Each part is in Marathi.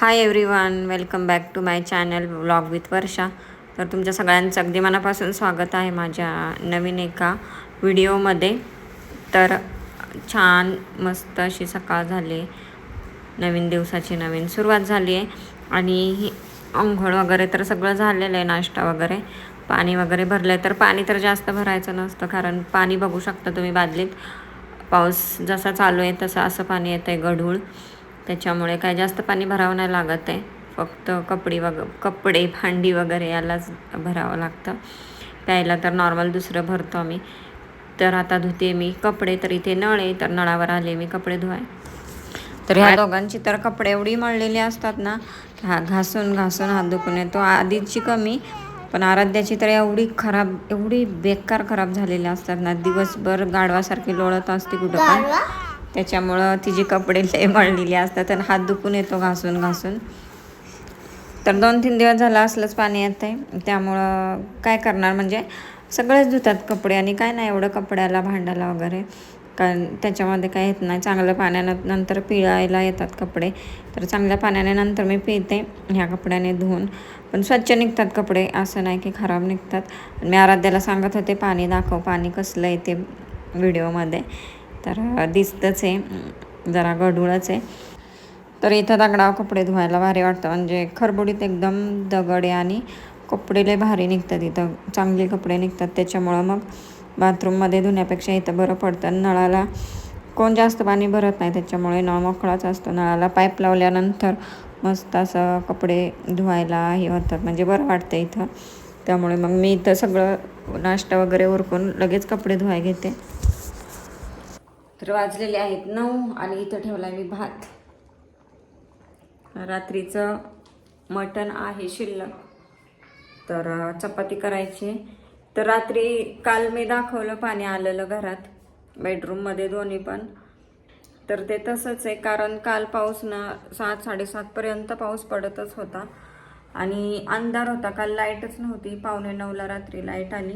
Hi everyone welcome back to my channel vlog with Varsha तर तुमच्या सगळ्यांचं अगदी मनापासून स्वागत आहे माझ्या नवीन एका व्हिडिओमध्ये. तर छान मस्त अशी सकाळ झाली. नवीन दिवसाची नवीन सुरुवात झाली आहे. आणि ही आंघोळ वगैरे तर सगळं झालेलं आहे नाश्ता वगैरे. पाणी वगैरे भरलं आहे तर पाणी तर जास्त भरायचं नसतं कारण पाणी बघू शकता तुम्ही बादलीत. पाऊस जसा चालू आहे तसं असं पाणी येतं आहे गढूळ. त्याच्यामुळे काय जास्त पाणी भरावं नाही लागत आहे. फक्त कपडे वग कपडे भांडी वगैरे यालाच भरावं लागतं. प्यायला तर नॉर्मल दुसरं भरतो आम्ही. तर आता धुते मी कपडे तर इथे नळ आहे तर नळावर आले मी कपडे धुवाय. तर ह्या दोघांची तर कपडे एवढी मळलेली असतात ना हा घासून घासून हात दुखून येतो. आधीची कमी पण आराध्याची तर एवढी खराब एवढी बेकार खराब झालेली असतात ना. दिवसभर गाढवासारखी लोळत असते कुठं पण. त्याच्यामुळं तिचे कपडे लय मळलेले असतात आणि हात दुखून येतो घासून घासून. तर दोन तीन दिवस झालं असलंच पाणी येतं आहे त्यामुळं काय करणार? म्हणजे सगळेच धुतात कपडे आणि काय नाही एवढं कपड्याला भांडायला वगैरे. कारण त्याच्यामध्ये काय येत नाही. चांगलं पाण्यानं नंतर पिळायला येतात कपडे. तर चांगल्या पाण्याने नंतर मी पिते ह्या कपड्याने धुवून. पण स्वच्छ निघतात कपडे. असं नाही की खराब निघतात. मी आराध्याला सांगत होते पाणी दाखव. पाणी कसलं आहे ते व्हिडिओमध्ये. तर दिसतंच आहे. जरा गढूळच आहे. तर इथं दगडावर कपडे धुवायला भारी वाटतं. म्हणजे खरबुडीत एकदम दगड आणि कपडे लय भारी निघतात इथं. चांगले कपडे निघतात. त्याच्यामुळं मग बाथरूममध्ये धुण्यापेक्षा इथं बरं पडतं. नळाला कोण जास्त पाणी भरत नाही. त्याच्यामुळे नळ मोकळाच असतो. नळाला पाईप लावल्यानंतर मस्त असं कपडे धुवायला हे होतात. म्हणजे बरं वाटतं इथं. त्यामुळे मग मी इथं सगळं नाश्ता वगैरे उरकून लगेच कपडे धुवाय घेते. तर वाजलेले आहेत नऊ आणि इथं ठेवला मी भात. रात्रीचं मटण आहे शिल्लक. तर चपाती करायची. तर रात्री काल मी दाखवलं पाणी आलेलं घरात बेडरूममध्ये दोन्ही पण. तर ते तसंच आहे कारण काल पाऊस ना सात साडेसातपर्यंत पाऊस पडतच होता. आणि अंधार होता काल लाईटच नव्हती पावणे नऊला रात्री लाइट आली.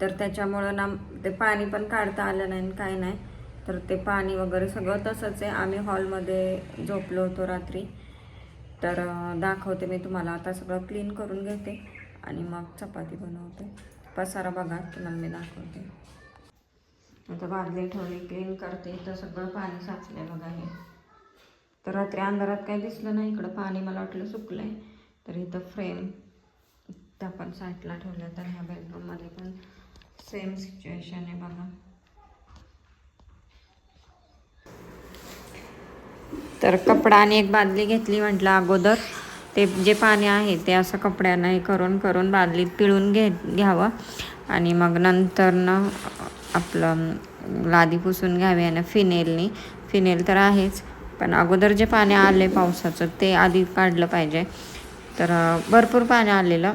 तर त्याच्यामुळं ना ते पाणी पण काढता आलं नाही आणि काय नाही. तर ते पाणी वगैरे सगळं तसंच आहे. आम्ही हॉलमध्ये झोपलो होतो रात्री. तर दाखवते मी तुम्हाला. आता सगळं क्लीन करून घेते आणि मग चपाती बनवते. पसारा बघा तुम्हाला मी दाखवते. आता बादली ठेवली क्लीन करते. इथं सगळं पाणी साचलंय बघा हे. तर रात्री अंधारात काही दिसलं नाही. इकडं पाणी मला वाटलं सुकलंय. तर इथं फ्रेम त्या पण साईडला ठेवल्या तर ह्या बेडरूममध्ये पण सेम सिच्युएशन आहे बघा. तर कपडा आणि एक बादली घेतली म्हटलं अगोदर. ते जे पाणी आहे ते असं कपड्यानं हे करून करून बादलीत पिळून घे घ्यावं. आणि मग नंतरनं आपलं लादी पुसून घ्यावी आणि फिनेलनी. फिनेल तर आहेच पण अगोदर जे पाणी आले पावसाचं ते आधी काढलं पाहिजे. तर भरपूर पाणी आलेलं.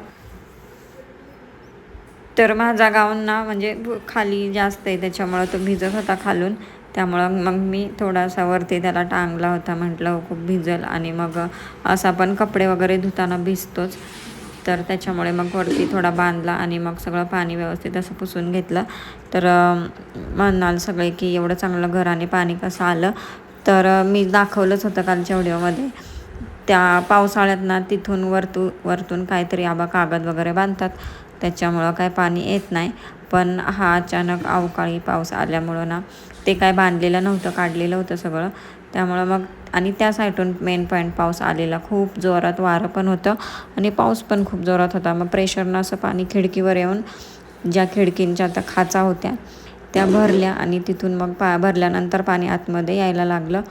तर माझा गाऊन ना म्हणजे खाली जास्त आहे त्याच्यामुळं तो भिजत होता खालून. त्यामुळं मग मी थोडासा वरती त्याला टांगला होता म्हटलं हो, खूप भिजल. आणि मग असा पण कपडे वगैरे धुताना भिजतोच. तर त्याच्यामुळे मग वरती थोडा बांधला आणि मग सगळं पाणी व्यवस्थित असं पुसून घेतलं. तर म्हणाल सगळे की एवढं चांगलं घराने पाणी कसं आलं? तर मी दाखवलंच होतं कालच्या व्हिडिओमध्ये. त्या पावसाळ्यात ना तिथून वरतू वरतून काहीतरी आबा कागद वगैरे बांधतात. त्याच्यामुळं काय पाणी येत नाही. पण हा अचानक अवकाळी पाऊस आल्यामुळं ना ते काय बांधलेलं नव्हतं काढलेलं होतं सगळं. त्यामुळं मग आणि त्या साईडून मेन पॉईंट पाऊस आलेला. खूप जोरात वारं पण होतं आणि पाऊस पण खूप जोरात होता. मग प्रेशरनं असं पाणी खिडकीवर येऊन ज्या खिडकींच्या आता खाचा होत्या त्या भरल्या आणि तिथून मग पा भरल्यानंतर पाणी आतमध्ये यायला लागलं.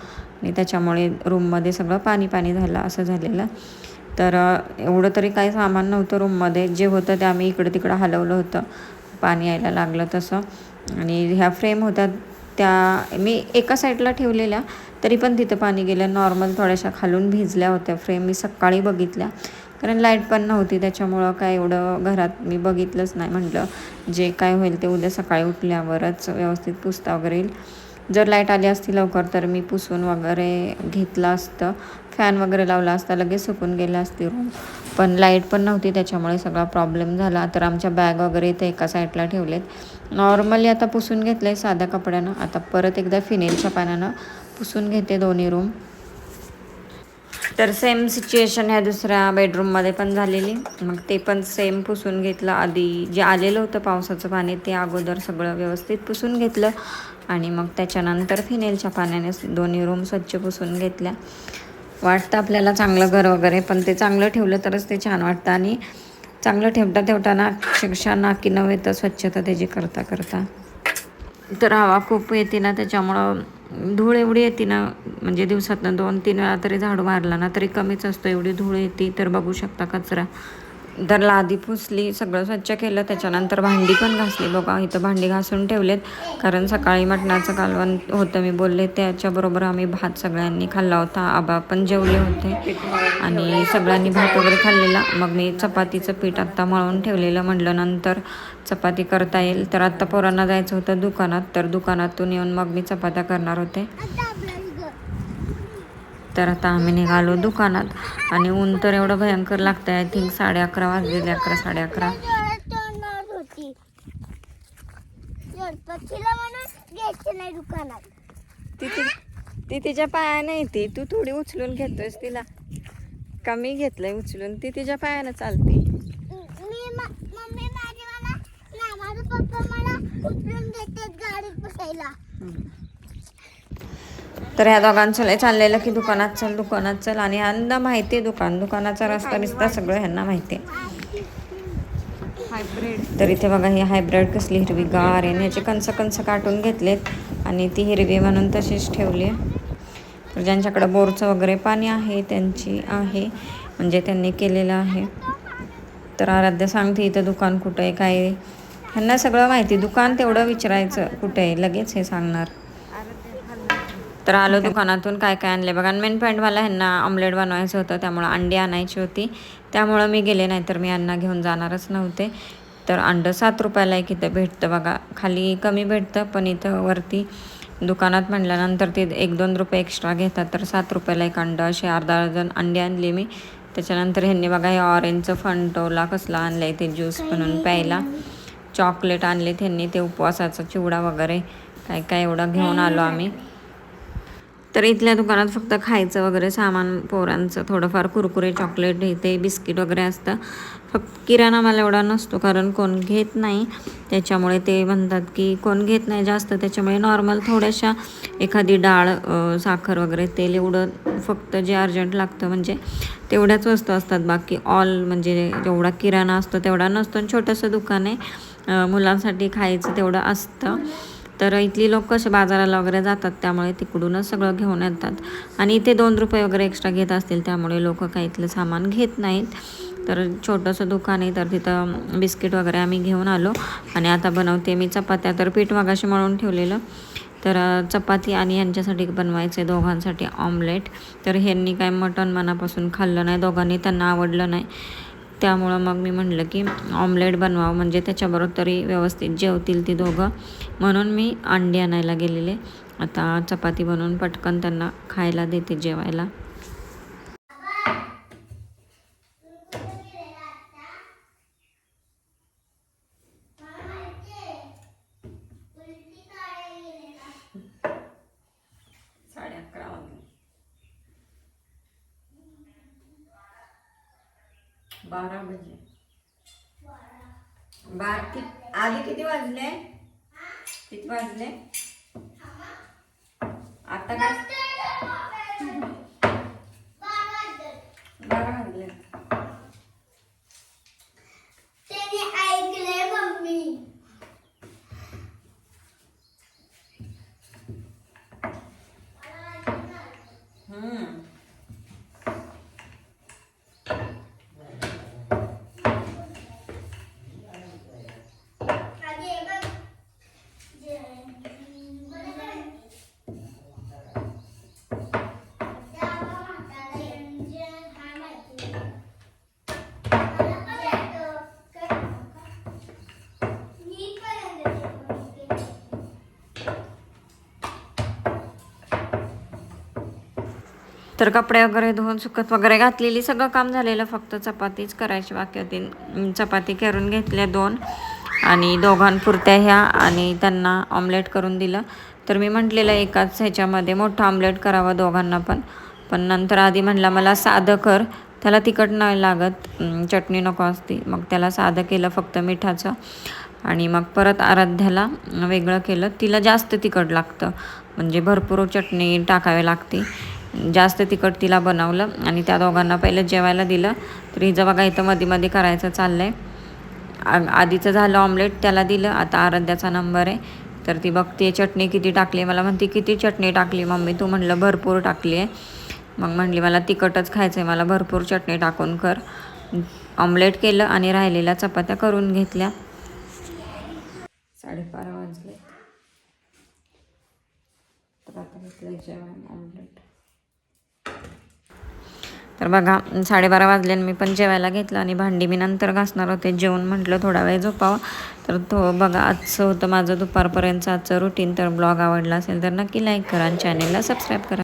आणि त्याच्यामुळे रूममध्ये सगळं पाणी पाणी झालं असं झालेलं. तर एवढं तरी काही सामान नव्हतं रूममध्ये. जे होतं ते आम्ही इकडं तिकडं हलवलं होतं. पाणी यायला लागलं तसं. आणि ह्या फ्रेम होत्या त्या मी एका साईडला ठेवलेल्या तरी पण तिथं पाणी गेलं. नॉर्मल थोड्याशा खालून भिजल्या होत्या फ्रेम. मी सकाळी बघितल्या. कारण लाइट पण नव्हती त्याच्यामुळं काय एवढं घरात मी बघितलंच नाही. म्हटलं जे काय होईल ते उद्या सकाळी उठल्यावरच व्यवस्थित पुसता वगैरे येईल. जर लाइट आली असती लवकर तर मी पुसून वगैरे घेतलं असतं. फॅन वगैरे लावला असता लगेच सुकून गेला असती रूम पण लाइट पण नव्हती त्याच्यामुळे सगळा प्रॉब्लेम झाला. तर आमच्या बॅग वगैरे इथे एका साईडला ठेवलेत. नॉर्मली आता पुसून घेतलं आहे साध्या कपड्यानं. आता परत एकदा फिनेलच्या पाण्यानं पुसून घेते दोन्ही रूम तर सेम सिच्युएशन ह्या दुसऱ्या बेडरूममध्ये पण झालेली. मग ते पण सेम पुसून घेतलं. आधी जे आलेलं होतं पावसाचं पाणी ते अगोदर सगळं व्यवस्थित पुसून घेतलं. आणि मग त्याच्यानंतर फिनेलच्या पाण्याने दोन्ही रूम स्वच्छ पुसून घेतल्या. वाटतं आपल्याला चांगलं घर वगैरे पण ते चांगलं ठेवलं तरच ते छान वाटतं. आणि चांगलं ठेवता ठेवताना अक्षरशः नाकी नव्हे तर स्वच्छता त्याची करता करता. तर हवा खूप येते ना त्याच्यामुळं धूळ एवढी येते ना म्हणजे दिवसातनं दोन तीन वेळा तरी झाडू मारला ना तरी कमीच असतो. एवढी धूळ येते तर बघू शकता कचरा. तर लादी पुसली सगळं स्वच्छ केलं त्याच्यानंतर भांडी पण घासली. बघा इथं भांडी घासून ठेवलेत. कारण सकाळी मटणाचं कालवण होतं मी बोलले त्याच्याबरोबर आम्ही भात सगळ्यांनी खाल्ला होता. आबा पण जेवले होते. आणि सगळ्यांनी भात वगैरे खाल्लेला. मग मी चपातीचं पीठ आत्ता मळून ठेवलेलं. म्हटलं नंतर चपाती करता येईल. तर आत्ता पोरांना जायचं होतं दुकानात. तर दुकानातून येऊन मग मी चपात्या करणार होते. तर आता आम्ही निघालो दुकानात. आणि ऊन तर एवढं भयंकर लागतं आय थिंक साडे अकरा वाजलेले अकरा साडे अकरा. तोडणार नाही दुकानात ती ती तिच्या पायाने येते तू थोडी उचलून घेतोयस तिला. कमी घेतलंय उचलून? ती तिच्या पायानं चालते मी म- मम्मी माझी मला ना माझा पप्पा मला उचलून घेतात गाडीत बसायला तर ह्या दोघांचं लय चाललेलं की दुकानात चल दुकानात चल. आणि ह्यांना माहिती आहे दुकान. दुकानाचा रस्ता बिस्ता सगळं ह्यांना माहिती आहे. तर इथे बघा ही हायब्रिड कसली हिरवी गार आहे. ह्याचे कंस कंस काटून घेतलेत. आणि ती हिरवी म्हणून तशीच ठेवली आहे. तर ज्यांच्याकडं बोरचं वगैरे पाणी आहे त्यांची आहे. म्हणजे त्यांनी केलेलं आहे. तर आराध्या सांगते इथं दुकान कुठं आहे काय आहे? ह्यांना सगळं माहिती. दुकान तेवढं विचारायचं कुठे आहे. लगेच हे सांगणार. तर आलो दुकानातून काय काय आणले बघा मेन पॉईंटवाला ह्यांना ऑमलेट बनवायचं होतं त्यामुळं अंडी आणायची होती. त्यामुळं मी गेले नाही तर मी अण्णा घेऊन जाणारच नव्हते. तर अंडं सात रुपयाला एक इथं भेटतं बघा. खाली कमी भेटतं पण इथं वरती दुकानात म्हटल्यानंतर ते एक दोन रुपये एक्स्ट्रा घेतात. तर सात रुपयाला एक अंडं असे अर्धा डझन अंडी आणली मी. त्याच्यानंतर ह्यांनी बघा हे ऑरेंजचं फंटोला कसला आणलं आहे ते ज्यूस बनवून प्यायला. चॉकलेट आणले त्यांनी ते उपवासाचा चिवडा वगैरे. काय काय एवढं घेऊन आलो आम्ही. तर इथल्या दुकानात फक्त खायचं वगैरे सामान पोरांचं थोडंफार कुरकुरे चॉकलेट हे ते बिस्किट वगैरे असतं. फक्त किराणा मला एवढा नसतो कारण कोण घेत नाही. त्याच्यामुळे ते म्हणतात की कोण घेत नाही जास्त. त्याच्यामुळे नॉर्मल थोड्याशा एखादी डाळ साखर वगैरे तेल एवढं फक्त जे अर्जंट लागतं म्हणजे तेवढ्याच वस्तू असतात. बाकी ऑल म्हणजे जेवढा किराणा असतो तेवढा नसतो. आणि छोटंसं दुकान आहे मुलांसाठी खायचं तेवढं असतं. तर इथली लोक कसे बाजाराला वगैरे जातात त्यामुळे तिकडूनच सगळं घेऊन येतात. आणि इथे दोन रुपये वगैरे एक्स्ट्रा घेत असतील त्यामुळे लोक काही इथलं सामान घेत नाहीत. तर छोटंसं दुकान आहे तर तिथं बिस्किट वगैरे आम्ही घेऊन आलो. आणि आता बनवते मी चपात्या तर पीठ मगाशी मळून ठेवलेलं. तर चपाती आणि यांच्यासाठी बनवायचे दोघांसाठी ऑमलेट तर ह्यांनी काय मटण मनापासून खाल्लं नाही दोघांनी त्यांना आवडलं नाही. त्यामुळं मग मी म्हटलं की ऑमलेट बनवावं म्हणजे त्याच्याबरोबर तरी व्यवस्थित जेवतील ती दोघं. म्हणून मी अंडी आणायला गेलेले. आता चपाती बनवून पटकन त्यांना खायला देते जेवायला साडे अकरा वाजले बारा बजे. बार कि आधी किती वाजले? किती वाजले? आता काय बारा वाजले त्याने ऐकले मम्मी हम्म आधी हे बघ जे- त्या म्हाताऱ्या जे हा माहिती. मला पण येतं. काय? मी पण येते. तर कपडे वगैरे धुवून सुकत वगैरे घातलेली सगळं काम झालेलं फक्त चपातीच करायची बाकी होती. चपाती करून घेतल्या दोन आणि दोघांपुरत्या ह्या आणि त्यांना ऑमलेट करून दिलं. तर मी म्हटलेलं एकाच ह्याच्यामध्ये मोठं ऑमलेट करावं दोघांना पण. पण नंतर आधी म्हटलं मला साधं कर त्याला तिखट नाही लागत चटणी नको असती. मग त्याला साधं केलं फक्त मिठाचं आणि मग परत आराध्याला वेगळं केलं. तिला जास्त तिखट लागतं म्हणजे भरपूर चटणी टाकावी लागते. जास्त तिखट तिला बनवलं आणि त्या दोघांना पहिलं जेवायला दिलं. तर हिचं बघा इथं मध्ये मध्ये करायचं चाललं आहे आ- आधीचं झालं ऑमलेट त्याला दिलं. आता आराध्याचा नंबर आहे. तर ती बघते चटणी किती टाकली मला म्हणते किती चटणी टाकली मम्मी? तू म्हणलं भरपूर टाकली आहे मग म्हणली मला तिखटच खायचं आहे मला भरपूर चटणी टाकून कर. ऑमलेट केलं आणि राहिलेल्या चपात्या करून घेतल्या. साडेबारा वाजले. तर आता घेतलं जेवण ऑमलेट तर बघा साडेबारा वाजले मी पण जेवायला घेतलं आणि भांडी मी नंतर घासणार होते. जेवण म्हटलं थोडा वेळ झोपावं. तर तो बघा आजचं होतं माझं दुपारपर्यंतचं आजचं रुटीन तर ब्लॉग आवडला असेल तर नक्की लाईक करा आणि चॅनेलला सबस्क्राईब करा.